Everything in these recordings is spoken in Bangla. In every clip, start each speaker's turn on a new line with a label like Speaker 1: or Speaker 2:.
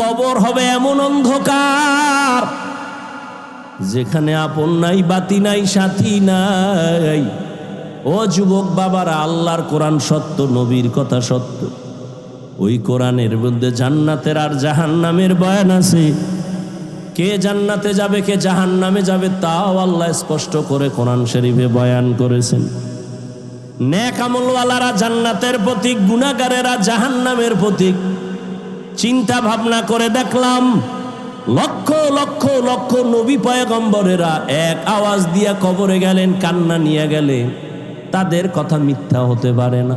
Speaker 1: কবর হবে এমন অন্ধকার, যেখানে আপন নাই, বাতি নাই, সাথী নাই। ও যুবক বাবারা, আল্লাহর কোরআন সত্য, নবীর কথা সত্য। ওই কোরআনের মধ্যে জান্নাতের আর জাহান্নামের বয়ান আছে। কে জান্নাতে যাবে, কে জাহান্নামে যাবে, তাও আল্লাহ স্পষ্ট করে কোরআন শরীফে বয়ান করেছেন। ন্যাক আমলওয়ালারা জান্নাতের প্রতীক গুণাগারেরা জাহান্নামের প্রতীক। চিন্তা ভাবনা করে দেখলাম, লক্ষ লক্ষ লক্ষ নবী পয়গম্বরেরা এক আওয়াজ দিয়া কবরে গেলেন, কান্না নিয়ে গেলে তাদের কথা মিথ্যা হতে পারে না।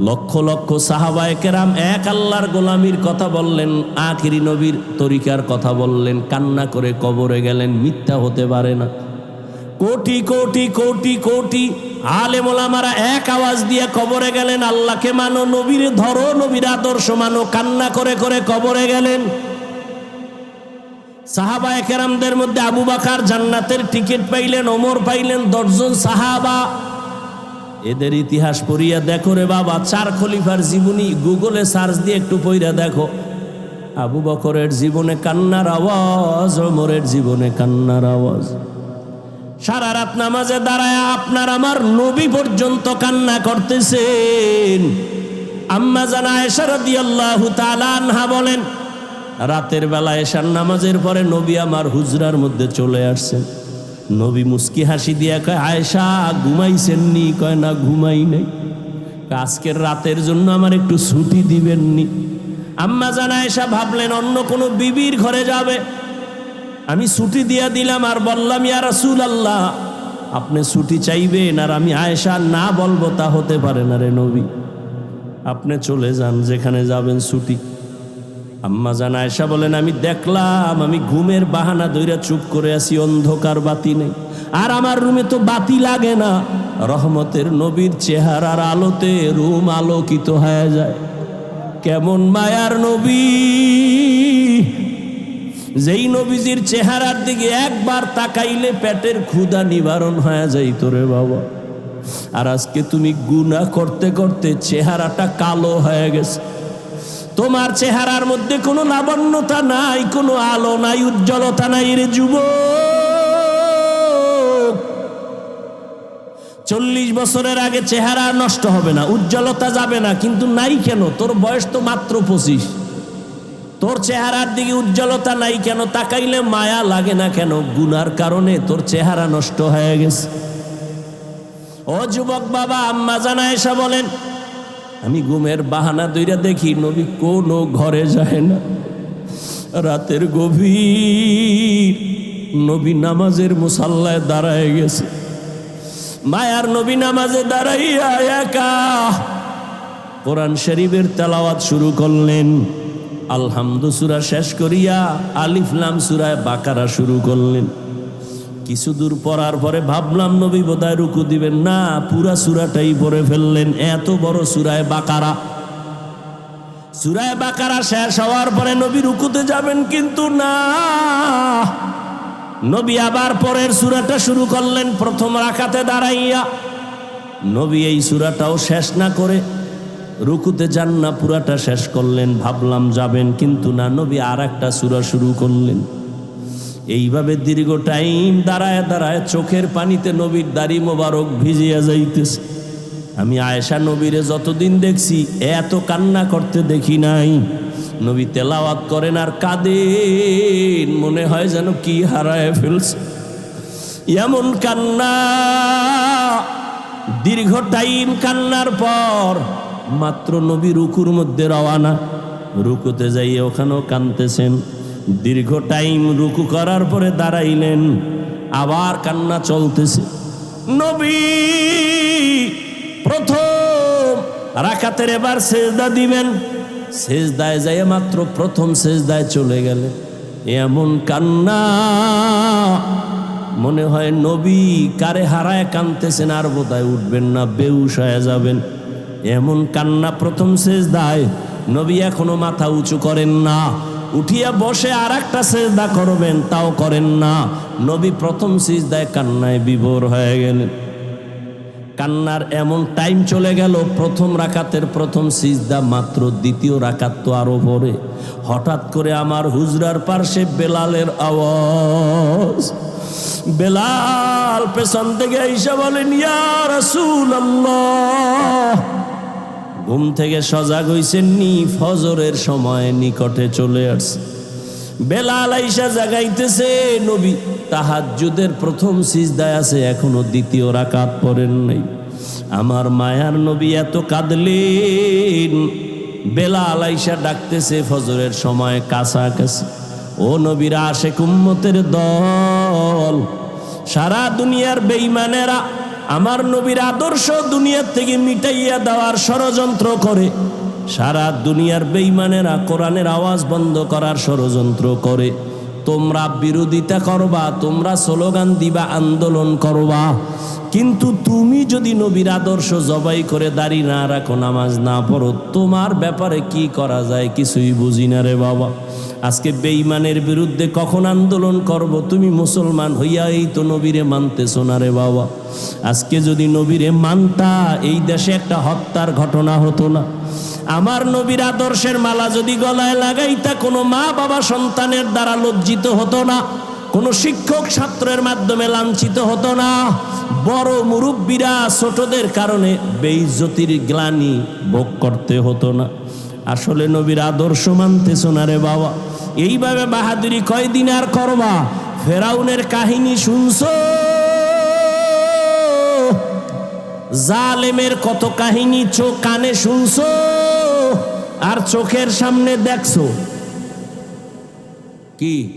Speaker 1: লক্ষ লক্ষ সাহাবায় কেরাম এক আল্লাহর গোলামির কথা বললেন, আখিরি নবীর তরিকার কথা বললেন, কান্না করে কবরে গেলেন, মিথ্যা হতে পারে না। কোটি কোটি কোটি কোটি আলেমোলামারা এক আওয়াজ দিয়ে কবরে গেলেন। আল্লাহকে মানো, নবীর ধরো, নবীর আদর্শ মানো, কান্না করে করে কবরে গেলেন। সাহাবা একেরামদের মধ্যে আবু বাকার জান্নাতের টিকিট পাইলেন, ওমর পাইলেন, দশজন সাহাবা। এদের ইতিহাস পড়িয়া দেখো রে বাবা, চার খলিফার জীবনী গুগলে সার্চ দিয়ে একটু পইরা দেখো। আবু বকরের জীবনে কান্নার আওয়াজ, ওমরের জীবনে কান্নার আওয়াজ। সারা রাত নামাজে দাঁড়ায় আপনার আমার নবী পর্যন্ত কান্না করতেছেন। আম্মা জানা এসারদি আল্লাহ আনহা বলেন, রাতের বেলা এশার নামাজের পরে নবী আমার হুজরার মধ্যে চলে আসছেন। নবী মুস্কি হাসি দিয়া কয়, আয়েশা ঘুমাইছেননি কয়, না, ঘুমাই নাই। আজকের রাতের জন্য আমার একটু ছুটি দিবেননি আম্মা জানা এসা ভাবলেন, অন্য কোনো বিবির ঘরে যাবে। আমি ছুটি দিয়া দিলাম আর বললাম, ইয়া রাসূল আল্লাহ আপনি ছুটি চাইবেন আর আমি আয়েশা না বলব তা হতে পারে না রে নবী। আপনি চলে যান, যেখানে যাবেন ছুটি। আম্মা জান আয়েশা বলেন, আমি দেখলাম, আমি ঘুমের বাহানা দইরা চুপ করে আছি, অন্ধকার বাতি নেই। আর আমার রুমে তো বাতি লাগে না। রহমতের নবীর চেহারার আলোতে রুম আলোকিত হয়ে যায়। কেমন মায়ার নবী যেই নবীজির চেহারার দিকে একবার তাকাইলে পেটের ক্ষুধা নিবারণ হয়ে যাইত রে বাবা। আর আজকে তুমি গুণা করতে করতে চেহারাটা কালো হয়ে গেছে। তোমার চেহারার মধ্যে কোনো লাবণ্যতা নাই, কোনো আলো নাই, উজ্জ্বলতা নাই রে যুব চল্লিশ বছরের আগে চেহারা নষ্ট হবে না, উজ্জ্বলতা যাবে না, কিন্তু নাই কেন? তোর বয়স তো মাত্র পঁচিশ। তোর চেহারার দিকে উজ্জ্বলতা নাই কেন? তাকাইলে মায়া লাগে না কেন? গুনার কারণে তোর চেহারা নষ্ট হয়ে গেছে। ও যুবক বাবা, আম্মা জানা এসা বলেন, আমি ঘুমের বাহানা দইরা দেখি নবী কোনো ঘরে যায় না। রাতের গভীর নবী নামাজের মুসাল্লায় দাঁড়ায় গেছে। মায়ার নবী নামাজে দাঁড়াইয়া একা কোরআন শরীফের তেলাওয়াত শুরু করলেন। আলহামদু সুরা শেষ করিয়া আলিফলাম সুরায় বাকারা শুরু করলেন। কিছু দূর পড়ার পরে ভাবলাম, নবী বোধহয় রুকু দিবেন না, পুরা সুরাটাই পড়ে ফেললেন, এত বড় সুরায় বাকারা। সুরায় বাকারা শেষ হওয়ার পরে নবী রুকুতে যাবেন কিন্তু না। নবী আবার পরের সুরাটা শুরু করলেন, প্রথম রাখাতে দাঁড়াইয়া। নবী এই সুরাটাও শেষ না করে রুকুতে যান না পুরাটা শেষ করলেন, ভাবলাম যাবেন কিন্তু না, নবী আর একটা সুরা শুরু করলেন। এইভাবে দীর্ঘ টাইম দাঁড়ায় দাঁড়ায় চোখের পানিতে নবীর দাড়ি মোবারক ভিজিয়া যাইতেছে। আমি আয়েশা নবীরে যতদিন দেখছি, এত কান্না করতে দেখি নাই। নবী তেলাওয়াত করেন আর কাঁদেন, মনে হয় যেন কি হারায় ফেলছে। এমন কান্না, দীর্ঘ টাইম কান্নার পর মাত্র নবী রুকুর মধ্যে রওয়ানা। রুকুতে যাইয়ে ওখানেও কানতেছেন দীর্ঘ টাইম রুকু করার পরে দাঁড়াইলেন। আবার কান্না চলতেছে। নবী, প্রথম রাখাতের এবার সেজদা দিবেন। সেজদায় যাই মাত্র প্রথম সেজদায় চলে গেলে এমন কান্না মনে হয় নবী কারে হারায় কানতেছেন আর বোধহয় উঠবেন না বেউস হয়ে যাবেন। এমন কান্না প্রথম সেজদায় নবী এখনও মাথা উঁচু করেন না। উঠিয়া বসে আর একটা সেজদা করবেন, তাও করেন না। নবী প্রথম সিজদায় কান্নায় বিভোর হয়ে গেলেন। কান্নার এমন টাইম চলে গেল, প্রথম রাকাতের প্রথম সিজদা মাত্র দ্বিতীয় রাকাত তো আরও পরে হঠাৎ করে আমার হুজরার পার্শ্বে বেলালের আওয়াজ। বেলাল পেছন থেকে এসে বলেন, ইয়া রাসূলুল্লাহ। ঘুম থেকে সজাগ হইছেন নি ফজরের সময় নিকটে চলে আসছে। বেলাল আইসা জাগাইতেছে, নবী তাহাজ্জুদের প্রথম সিজদায় আছে, এখনও দ্বিতীয় রাকাত পড়েন নাই। আমার মায়ার নবী এত কাঁদলেন বেলা আলাইসা ডাকতেছে, ফজরের সময় কাছাকাছি। ও নবীরা আসে কুম্মতের দল, সারা দুনিয়ার বেঈমানেরা আমার নবীর আদর্শ দুনিয়ার থেকে মিটাইয়া দেওয়ার ষড়যন্ত্র করে। সারা দুনিয়ার বেঈমানেরা কোরআনের আওয়াজ বন্ধ করার ষড়যন্ত্র করে। তোমরা বিরোধিতা করবা, তোমরা স্লোগান দিবা, আন্দোলন করবা। কিন্তু তুমি যদি নবীর আদর্শ জবাই করে দাড়ি না রাখো, নামাজ না পড়ো, তোমার ব্যাপারে কি করা যায় কিছুই বুঝি না রে বাবা। আজকে বেঈমানের বিরুদ্ধে কখন আন্দোলন করব? তুমি মুসলমান হইয়া এই তো নবীরে মানতেছো না রে বাবা। আজকে যদি নবীরে মানতা, এই দেশে একটা হত্যার ঘটনা হতো না। আমার নবীর আদর্শের মালা যদি গলায় লাগাইতা, কোনো মা বাবা সন্তানের দ্বারা লজ্জিত হতো না। কোনো শিক্ষক ছাত্রের মাধ্যমে লাঞ্ছিত হতো না। বড় মুরব্বীরা ছোটদের কারণে বেইজ্জতির গ্লানি ভোগ করতে হতো না। আসলে নবীর আদর্শ মানতেছ না রে বাবা। এইভাবে বাহাদুরি কয়দিন আর করবা? ফেরাউনের কাহিনী শুনছো? জালেমের কত কাহিনী চোখ কানে শুনছো? আর চোখের সামনে দেখছ? কি?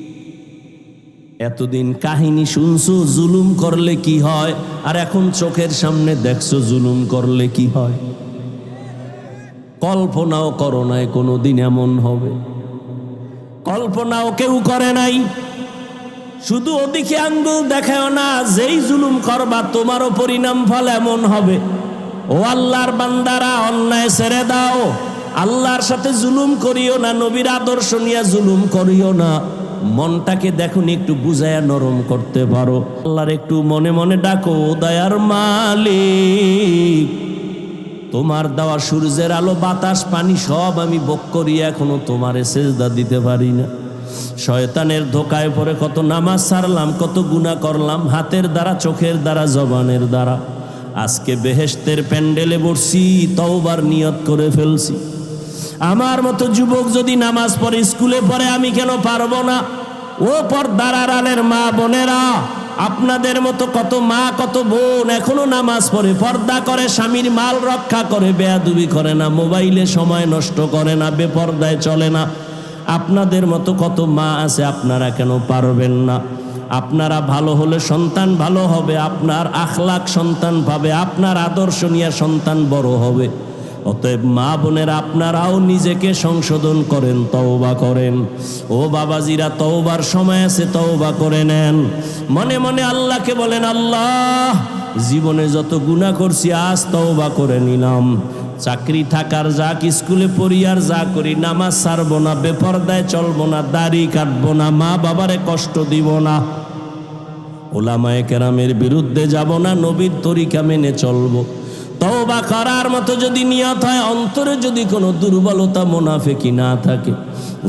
Speaker 1: এতদিন কাহিনী শুনছো, জুলুম করলে কি হয়? আর এখন চোখের সামনে দেখছ, জুলুম করলে কি হয়? কল্পনাও করো নাই, কোনোদিন এমন হবে। কল্পনাও কেউ করে নাই। শুধু ওদিকে আঙ্গুল দেখাও না, যেই জুলুম করবা তোমারও পরিণাম ফল এমন হবে। ও আল্লাহর বান্দারা, অন্যায় ছেড়ে দাও। আল্লাহর সাথে জুলুম করিও না, নবীর আদর্শ নিয়ে জুলুম করিও না। মনটাকে দেখুন একটু বুঝায়া নরম করতে পারো। আল্লাহর একটু মনে মনে ডাকো দয়ার মালিক তোমার দেওয়া সূর্যের আলো, বাতাস, পানি সব আমি বক করি এখনও তোমারে সেজদা দিতে পারি না। শয়তানের ধোকায় পরে কত নামাজ সারলাম, কত গুণা করলাম, হাতের দ্বারা, চোখের দ্বারা, জবানের দ্বারা। আজকে বেহেস্তের প্যান্ডেলে বসছি, তওবার নিয়ত করে ফেলছি। আমার মতো যুবক যদি নামাজ পড়ে, স্কুলে পড়ে, আমি কেন পারব না? ও পর্দার আড়ালের মা বোনেরা আপনাদের মতো কত মা, কত বোন এখনও নামাজ পড়ে, পর্দা করে, স্বামীর মাল রক্ষা করে, বেয়াদুবি করে না, মোবাইলে সময় নষ্ট করে না, বেপর্দায় চলে না। আপনাদের মতো কত মা আছে আপনারা কেন পারবেন না? আপনারা ভালো হলে সন্তান ভালো হবে, আপনার আখলাখ সন্তান পাবে, আপনার আদর্শ নিয়ে সন্তান বড় হবে। অতএব মা বোনের, আপনারাও নিজেকে সংশোধন করেন, তওবা করেন। ও বাবাজিরা, তওবার সময় আছে, তওবা করে নেন। মনে মনে আল্লাহকে বলেন, আল্লাহ, জীবনে যত গুণা করছি, আজ তওবা করে নিলাম। চাকরি থাকার যাক, স্কুলে পড়ি আর যা করি, নামাজ ছাড়বো না, বেপরদায় চলবো না, দাড়ি কাটবো না, মা বাবারে কষ্ট দিব না। ওলামায়ে কেরামের বিরুদ্ধে যাব না, নবীর তরিকা মেনে চলবো। তওবা করার মতো যদি নিয়ত হয়, অন্তরে যদি কোনো দুর্বলতা মোনাফেকি না থাকে।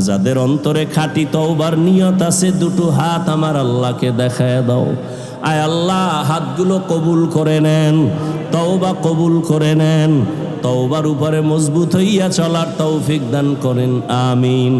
Speaker 1: যাদের অন্তরে খাঁটি তওবার নিয়ত আছে, দুটো হাত আমার আল্লাহকে দেখায় দাও। আয় আল্লাহ, হাতগুলো কবুল করে নেন, তওবা কবুল করে নেন, তওবার উপরে মজবুত হইয়া চলার তৌফিক দান করেন, আমিন।